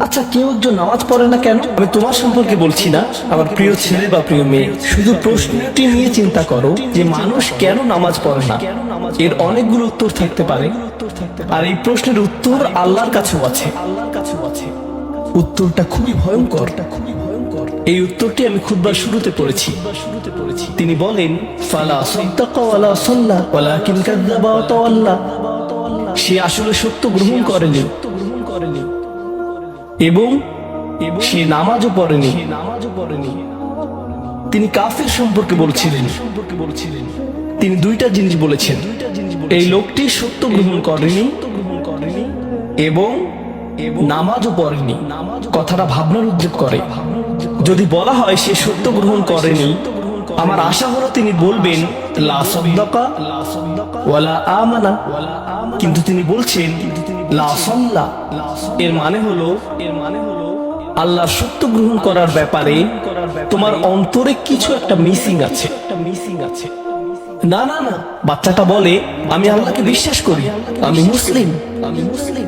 আচ্ছা কেউ একজন নামাজ পড়ে না কেন? আমি তোমার সম্পর্কে বলছি না। আমার প্রিয় ছেলে বা প্রিয় মেয়ে, শুধু প্রশ্নটি নিয়ে চিন্তা করো যে মানুষ কেন নামাজ পড়ে না? এর অনেকগুলো উত্তর থাকতে পারে। আর এই প্রশ্নের উত্তর আল্লাহর কাছেও আছে। উত্তরটা খুবই ভয়ঙ্কর। খুবই এই উত্তরটি আমি খুববার শুরুতে পড়েছি। শুরুতে পড়েছি তিনি বলেন, ফালা ওয়ালা সে আসলে সত্য গ্রহণ করেনি। এবং সে নামাজও পড়েনি। নামাজও পড়েনি তিনি কাফের সম্পর্কে বলছিলেন। সম্পর্কে বলছিলেন তিনি দুইটা জিনিস বলেছেন। এই লোকটি সত্য গ্রহণ করেনি এবং নামাজও পড়েনি। কথাটা ভাবনার উদ্যোগ করে। যদি বলা হয় সে সত্য গ্রহণ করেনি, আমার আশা হলো তিনি বলবেন, লা ওয়ালা আমানা। কিন্তু তিনি বলছেন এর মানে হলো এর মানে হলো, আল্লাহ সত্য গ্রহণ করার ব্যাপারে তোমার অন্তরে কিছু একটা মিসিং আছে। একটা মিসিং আছে না না না, বাচ্চাটা বলে, আমি আল্লাহকে বিশ্বাস করি আমি মুসলিম আমি মুসলিম।